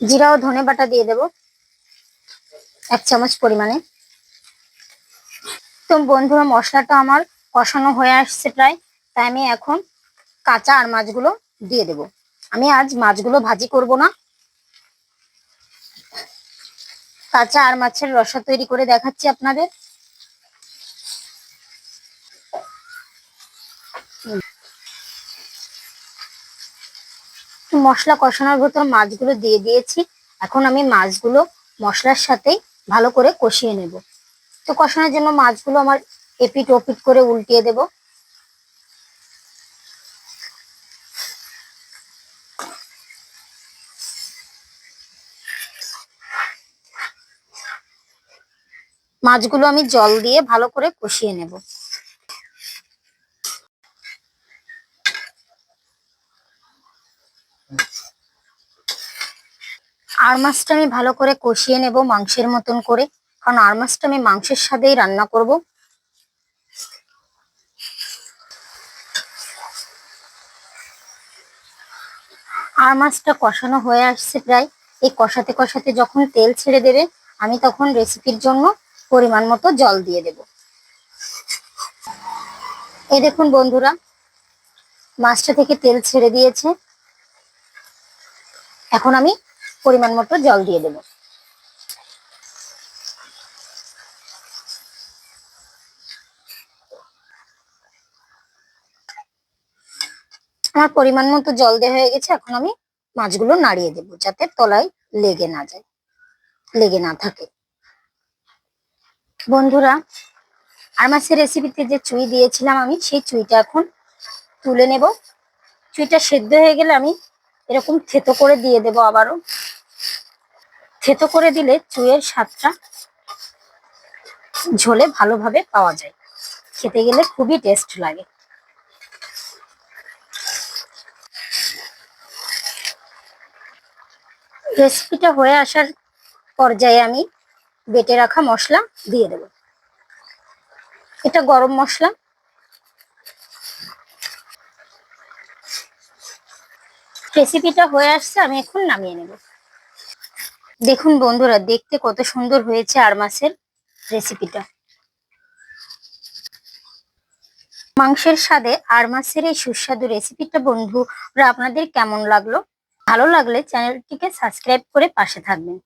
জিরা ও ধনে বাটা দিয়ে দেব। এক চামচ পরিমাণে। তো বন্ধুরা, মশলাটা আমার কষানো হয়ে আসছে প্রায়, তাই আমি এখন কাঁচা আর মাছগুলো দিয়ে দেব। আমি আজ মাছগুলো ভাজি করব না। কাঁচা আর মাছের রসা তৈরি করে দেখাচ্ছি আপনাদের। মশলা কষানোর ভেতর মাছগুলো দিয়ে দিয়েছি। এখন আমি মাছগুলো মশলার সাথেই ভালো করে কষিয়ে নেব। তো কষানোর জন্য মাছগুলো আমার এপিট ওপিট করে উল্টিয়ে দেব। মাছগুলো আমি জল দিয়ে ভালো করে কষিয়ে নেব। আর মাছটা আমি ভালো করে কষিয়ে নেব মাংসের মতন করে। কারণ আর মাছটা আমি মাংসের সাথেই রান্না করব। আর মাছটা কষানো হয়ে আসছে প্রায়। এই কষাতে কষাতে যখন তেল ছেড়ে দেবে, আমি তখন রেসিপির জন্য পরিমাণ মতো জল দিয়ে দেব। এই দেখুন বন্ধুরা, মাছটা থেকে তেল ছেড়ে দিয়েছে। এখন আমি পরিমাণ মতো জল দিয়ে দেব। আমার পরিমাণ মতো জল দেওয়া হয়ে গেছে, এখন আমি মাছগুলো নাড়িয়ে দেব যাতে তলায় লেগে না যায়, লেগে না থাকে। বন্ধুরা, আর মাছের রেসিপিতে যে চুই দিয়েছিলাম আমি, সেই চুইটা এখন তুলে নেব। চুইটা সেদ্ধ হয়ে গেলে আমি এরকম থেতো করে দিয়ে দেব আবারও। থেতো করে দিলে চুইয়ের স্বাদটা ঝোলে ভালোভাবে পাওয়া যায়। খেতে গেলে খুবই টেস্ট লাগে। রেসিপিটা হয়ে আসার পর্যায়ে আমি বেটে রাখা মশলা দিয়ে দেব। এটা গরম মশলা। রেসিপিটা হয়ে আসছে, আমি এখন নামিয়ে নেব। দেখুন বন্ধুরা, দেখতে কত সুন্দর হয়েছে আর মাছের রেসিপিটা মাংসের স্বাদে আর মাছের এই সুস্বাদু রেসিপিটা বন্ধুরা, আপনাদের কেমন লাগল? ভালো লাগলে চ্যানেলটিকে সাবস্ক্রাইব করে পাশে থাকবেন।